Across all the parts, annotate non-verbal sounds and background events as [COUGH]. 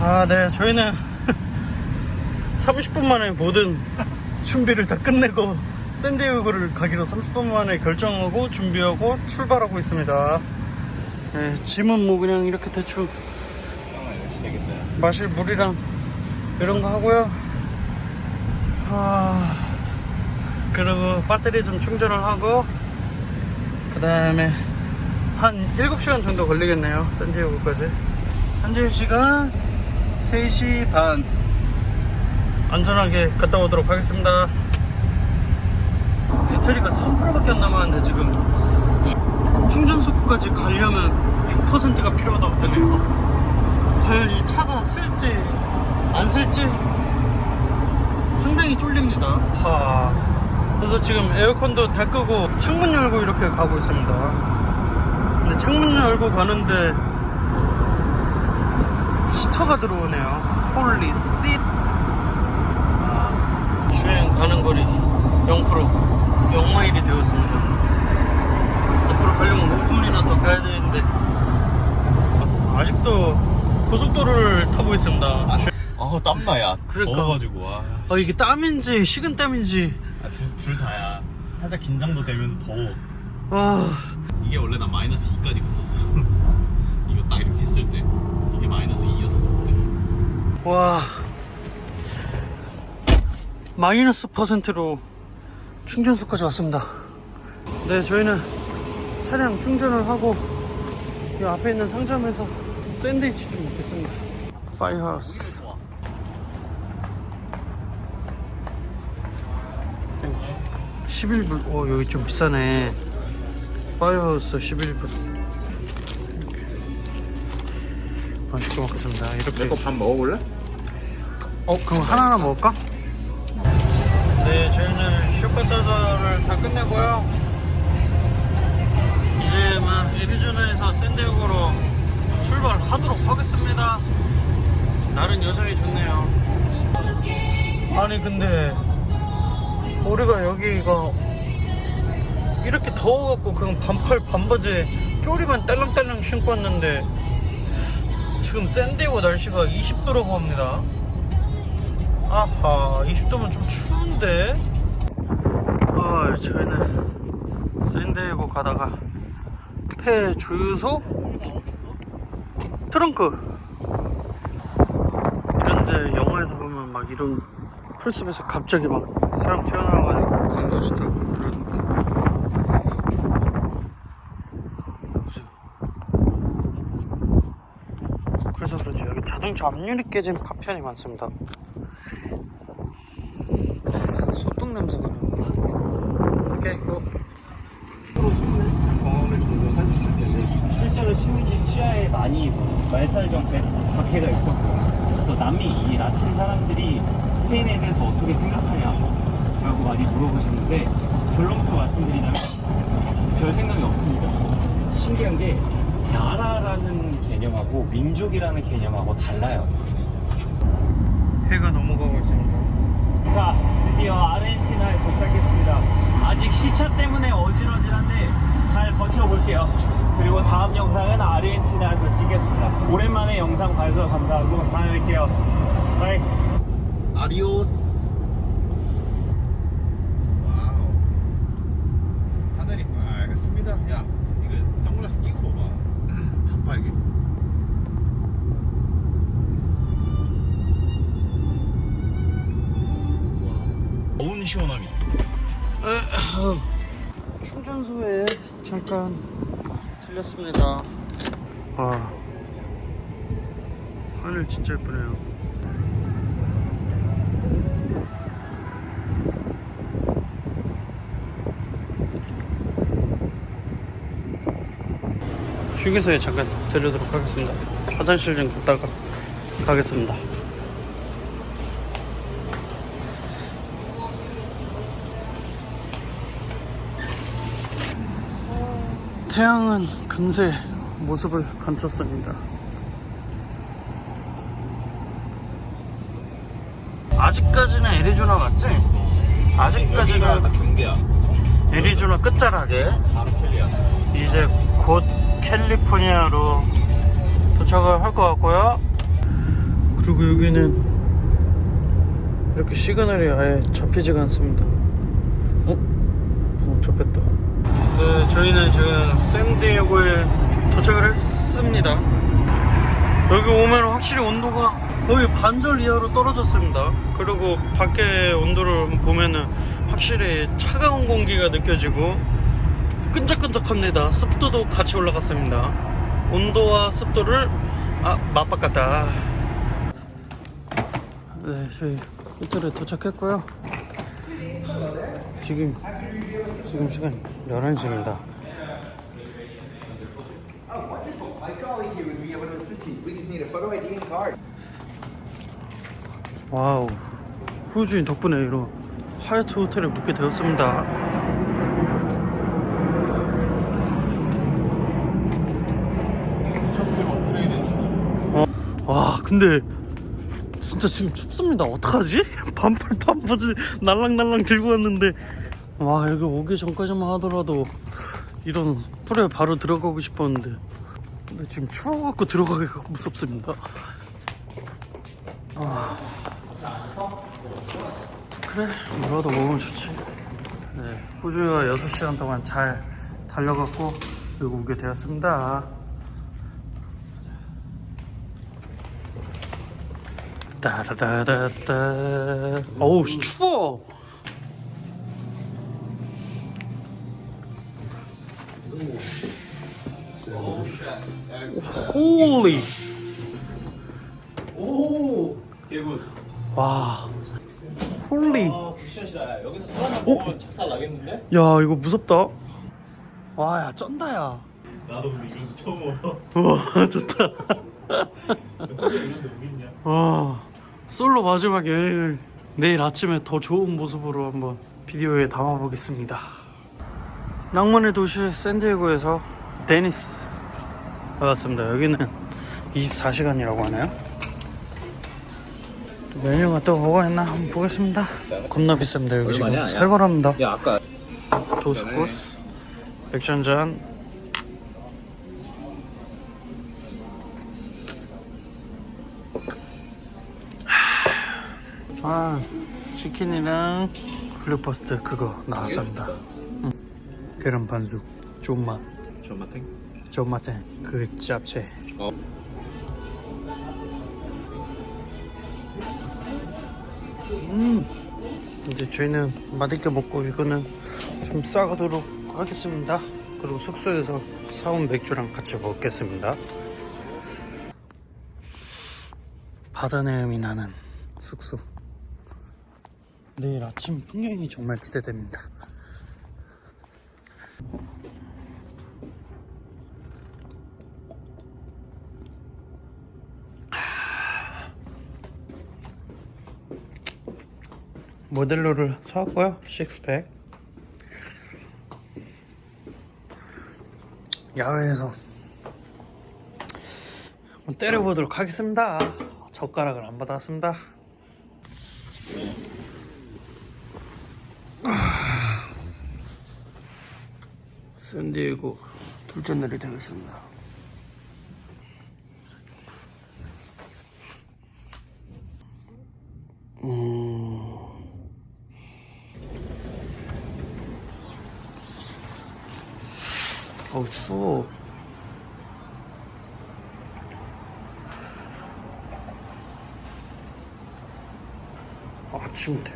아, 네, 저희는 [LAUGHS] 30분 만에 모든 준비를 다 끝내고 샌디에고를 가기로 30분 만에 결정하고 준비하고 출발하고 있습니다. 네, 짐은 뭐 그냥 이렇게 대충 마실 물이랑 이런 거 하고요. 아, 그리고 배터리 좀 충전을 하고 그 다음에 한 7시간 정도 걸리겠네요. 샌디에고까지. 현재 시간 3시 반. 안전하게 갔다 오도록 하겠습니다. 배터리가 3%밖에 안 남았는데 지금 충전소까지 가려면 6%가 필요하다고 뜨네요. 과연 이 차가 쓸지 안 쓸지 상당히 쫄립니다. 하. 그래서 지금 에어컨도 다 끄고 창문 열고 이렇게 가고 있습니다. 근데 창문 열고 가는데 히터가 들어오네요. 홀리 씨. 주행 가는 거리 0% 0마일이 되었습니다. 앞으로 가려면 5분이나 더 가야 되는데 아직도 고속도로를 타고 있습니다. 주- 아 땀나 야 그러니까. 더워가지고 와. 아 이게 땀인지 식은 땀인지 아, 둘, 둘 다야 살짝 긴장도 되면서 더워 아 이게 원래 나 마이너스 2까지 갔었어 [LAUGHS] 이거 딱 이렇게 했을 때 이게 마이너스 2였어 그때. 와. 마이너스 퍼센트로 충전소까지 왔습니다. 네 저희는 차량 충전을 하고 이 앞에 있는 상점에서 샌드위치 좀 먹겠습니다. 파이하우스. 11불. 오 여기 좀 비싸네. 파이하우스 11불 맛있게 먹겠습니다. 이렇게. 밥 먹어볼래? 어 그럼 하나하나 먹을까? 네 저희는 슈퍼차저를 다 끝내고요. 이제 막 애리조나에서 샌디에고로 출발하도록 하겠습니다. 날은 여전히 좋네요. 아니 근데 우리가 여기가 이렇게 더워갖고 그냥 반팔 반바지 쪼리만 딸랑딸랑 신고 왔는데 지금 샌디에고 날씨가 20도라고 합니다. 아하 20도면 좀 추운데? 아 저희는 샌디에고 가다가 폐 주유소? 트렁크. 이런데 영화에서 보면 막 이런 풀숲에서 갑자기 막 사람 튀어나와가지고 강도 좋다고 그러던데 보세요. 그래서 그런지 여기 자동차 앞유리 깨진 파편이 많습니다 소똥 냄새가 나구나. 오케이, 고. 실제로 식민지 치하에 많이 말살 정책 박해가 있었고요. 그래서 남미 이 라틴 사람들이 스페인에 대해서 어떻게 생각하냐 라고 많이 물어보셨는데 결론부터 말씀드리자면 별 생각이 없습니다. 신기한 게 나라라는 개념하고 민족이라는 개념하고 달라요. 해가 넘어가고 있습니다. 자, 드디어 아르헨티나에 도착했습니다. 아직 시차 때문에 어질어질한데 잘 버텨볼게요. 그리고 다음 영상은 아르헨티나에서 찍겠습니다. 오랜만에 영상 봐주셔서 감사하고 다음에 뵐게요. 바이. 아디오스 잠깐 들렸습니다. 와, 하늘 진짜 예쁘네요. 휴게소에 잠깐 들르도록 하겠습니다. 화장실 좀 갔다가 가겠습니다. 태양은 금세 모습을 감췄습니다. 아직까지는 애리조나 맞지? 아직까지는 여기가 딱 경계야 애리조나 끝자락에 바로 이제 곧 캘리포니아로 도착을 할 것 같고요. 그리고 여기는 이렇게 시그널이 아예 잡히지가 않습니다. 어? 어 잡혔다. 네, 저희는 지금 샌디에고에 도착을 했습니다. 여기 오면 확실히 온도가 거의 반절 이하로 떨어졌습니다. 그리고 밖에 온도를 보면은 확실히 차가운 공기가 느껴지고 끈적끈적합니다. 습도도 같이 올라갔습니다. 온도와 습도를 아 맞바꿨다. 네, 저희 호텔에 도착했고요. 지금 지금 시간 11시입니다. My colleague here would be able to assist you. We just need a photo ID and card. 와우. 후주인 덕분에 이런 하얏트 호텔에 묵게 되었습니다. 어, 와, 근데 진짜 지금 춥습니다. 어떡하지? 반팔 반바지 날랑날랑 들고 왔는데 와 여기 오기 전까지만 하더라도 이런 풀에 바로 들어가고 싶었는데. 근데 지금 추워갖고 들어가기가 무섭습니다. 그래 뭐라도 먹으면 좋지. 네 호주가 6시간 동안 잘 달려갔고 여기 오게 되었습니다. 따라다다따. 어우 씨, 추워 홀리 오 개굿 와. 홀리 아 굿샷이다 여기서 착살 나겠는데? 야 이거 무섭다. 와 야 쩐다 야. 나도 근데 이런 거 처음 먹어. 우와 [LAUGHS] 좋다? 와. 솔로 마지막 여행을 내일 아침에 더 좋은 모습으로 한번 비디오에 담아보겠습니다 낭만의 도시 샌디에고에서 데니스 왔습니다. 여기는 24시간이라고 하나요? 메뉴가 또 뭐가 있나 한번 보겠습니다. 겁나 비쌉니다 여기 지금? 살벌합니다. 야 아까 도스코스 백전잔 아 치킨이랑 블랙버스트 그거 나왔습니다 응. 계란 반숙 존맛 전마탱? 존맛에 그 잡채 어. 음 이제 저희는 맛있게 먹고 이거는 좀 싸가도록 하겠습니다 그리고 숙소에서 사온 맥주랑 같이 먹겠습니다 바다 내음이 나는 숙소 내일 아침 풍경이 정말 기대됩니다 모델로를 사왔고요. 식스팩. 야외에서 한번 때려보도록 하겠습니다. 젓가락을 안 받았습니다. 샌디에고 둘째 날이 되겠습니다. 음... 어우 추워 아침인데.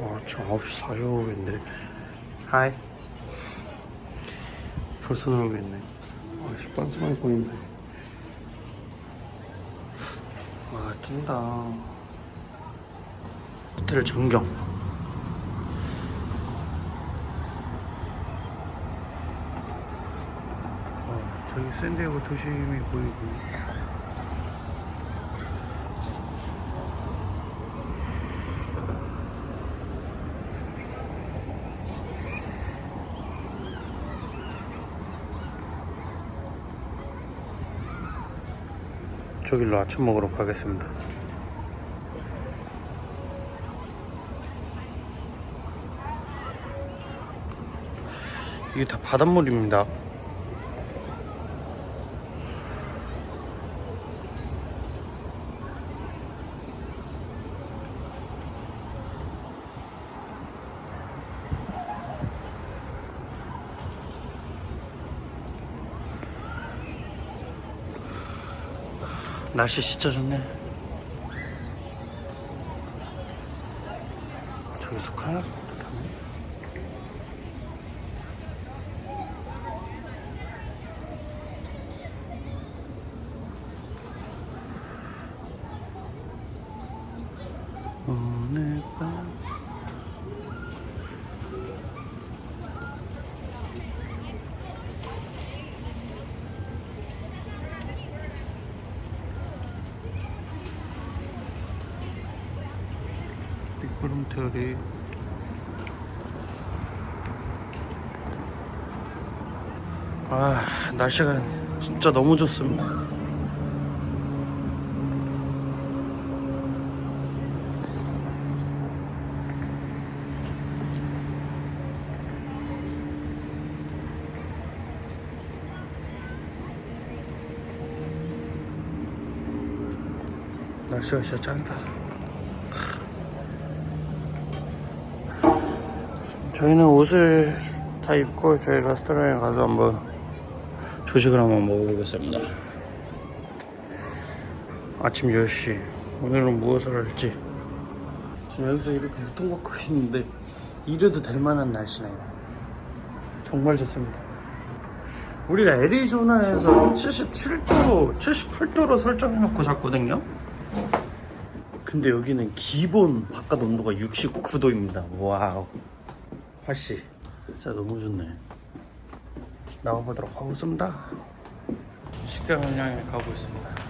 아, 아침 9시 45분인데 하이. 벌써 나오겠네. 아씨 빤스만 입고 있는데. 와 찐다. 호텔 전경 어, 저기 샌디에고 도심이 보이고. 저길로 아침 먹으러 가겠습니다. 이게 다 바닷물입니다 날씨 진짜 좋네. 저기서 카약. 오늘 밤 빅구름터리. 아 날씨가 진짜 너무 좋습니다. 날씨가 진짜 짱이다 저희는 옷을 다 입고 저희 레스토랑에 가서 한번 조식을 한번 먹어보겠습니다. 아침 10시. 오늘은 무엇을 할지. 지금 여기서 이렇게 유통받고 있는데 이래도 될 만한 날씨네요. 정말 좋습니다. 우리가 애리조나에서 77도로, 78도로 설정해 놓고 잤거든요. 근데 여기는 기본 바깥 온도가 69도입니다. 와우. 화씨. 진짜 너무 좋네. 나가보도록 하겠습니다. 식당을 향해 가고 있습니다